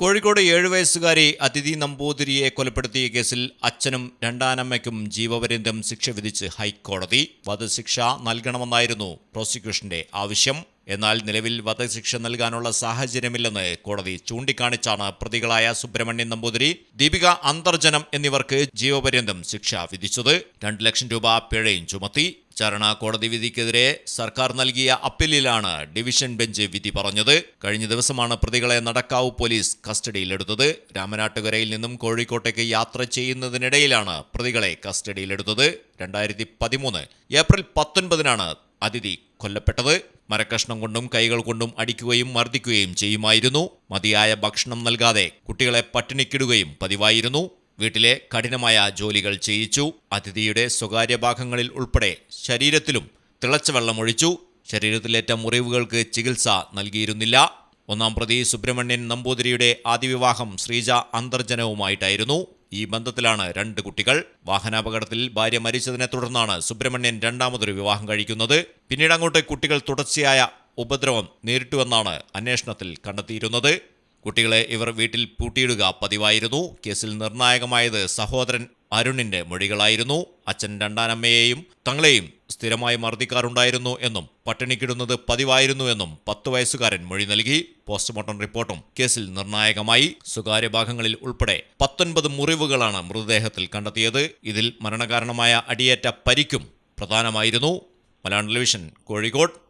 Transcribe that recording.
കോഴിക്കോട് ഏഴു വയസ്സുകാരി അതിഥി നമ്പൂതിരിയെ കൊലപ്പെടുത്തിയ കേസിൽ അച്ഛനും രണ്ടാനമ്മയ്ക്കും ജീവപര്യന്തം ശിക്ഷ വിധിച്ച് ഹൈക്കോടതി വധശിക്ഷ നൽകണമെന്നായിരുന്നു പ്രോസിക്യൂഷന്റെ ആവശ്യം. എന്നാൽ നിലവിൽ വധശിക്ഷ നൽകാനുള്ള സാഹചര്യമില്ലെന്ന് കോടതി ചൂണ്ടിക്കാണിച്ചാണ് പ്രതികളായ സുബ്രഹ്മണ്യൻ നമ്പൂതിരി ദീപിക അന്തർജനം എന്നിവർക്ക് ജീവപര്യന്തം ശിക്ഷ വിധിച്ചത്. രണ്ട് ലക്ഷം രൂപ പിഴയും ചുമത്തി. ചരണ കോടതി വിധിക്കെതിരെ സർക്കാർ നൽകിയ അപ്പീലിലാണ് ഡിവിഷൻ ബെഞ്ച് വിധി പറഞ്ഞത്. കഴിഞ്ഞ ദിവസമാണ് പ്രതികളെ നടക്കാവ് പോലീസ് കസ്റ്റഡിയിലെടുത്തത്. രാമനാട്ടുകരയിൽ നിന്നും കോഴിക്കോട്ടേക്ക് യാത്ര ചെയ്യുന്നതിനിടയിലാണ് പ്രതികളെ കസ്റ്റഡിയിലെടുത്തത്. രണ്ടായിരത്തി പതിമൂന്ന് ഏപ്രിൽ പത്തൊൻപതിനാണ് അതിഥി കൊല്ലപ്പെട്ടത്. മരക്കഷ്ണം കൊണ്ടും കൈകൾ കൊണ്ടും അടിക്കുകയും മർദ്ദിക്കുകയും ചെയ്യുമായിരുന്നു. മതിയായ ഭക്ഷണം നൽകാതെ കുട്ടികളെ പട്ടിണിക്കിടുകയും പതിവായിരുന്നു. വീട്ടിലെ കഠിനമായ ജോലികൾ ചെയ്യിച്ചു. അതിഥിയുടെ സ്വകാര്യ ഭാഗങ്ങളിൽ ഉൾപ്പെടെ ശരീരത്തിലും തിളച്ച വെള്ളമൊഴിച്ചു ശരീരത്തിലേറ്റ മുറിവുകൾക്ക് ചികിത്സ നൽകിയിരുന്നില്ല. ഒന്നാം പ്രതി സുബ്രഹ്മണ്യൻ നമ്പൂതിരിയുടെ ആദ്യ വിവാഹം ശ്രീജ അന്തർജനവുമായിട്ടായിരുന്നു. ഈ ബന്ധത്തിലാണ് രണ്ട് കുട്ടികൾ. വാഹനാപകടത്തിൽ ഭാര്യ മരിച്ചതിനെ തുടർന്നാണ് സുബ്രഹ്മണ്യൻ രണ്ടാമതൊരു വിവാഹം കഴിക്കുന്നത്. പിന്നീട് അങ്ങോട്ട് കുട്ടികൾ തുടർച്ചയായ ഉപദ്രവം നേരിട്ടുവെന്നാണ് അന്വേഷണത്തിൽ കണ്ടെത്തിയിരുന്നത്. കുട്ടികളെ ഇവർ വീട്ടിൽ പൂട്ടിയിടുക പതിവായിരുന്നു. കേസിൽ നിർണായകമായത് സഹോദരൻ അരുണിന്റെ മൊഴികളായിരുന്നു. അച്ഛൻ രണ്ടാനമ്മയെയും തങ്ങളെയും സ്ഥിരമായി മർദ്ദിക്കാറുണ്ടായിരുന്നു എന്നും പട്ടിണിക്കിടുന്നത് പതിവായിരുന്നു എന്നും പത്ത് വയസ്സുകാരൻ മൊഴി നൽകി. പോസ്റ്റ്മോർട്ടം റിപ്പോർട്ടും കേസിൽ നിർണായകമായി. സ്വകാര്യ ഭാഗങ്ങളിൽ ഉൾപ്പെടെ പത്തൊൻപത് മുറിവുകളാണ് മൃതദേഹത്തിൽ കണ്ടെത്തിയത്. ഇതിൽ മരണകാരണമായ അടിയേറ്റ പരിക്കും പ്രധാനമായിരുന്നു. മലയാളം ടെലിവിഷൻ കോഴിക്കോട്.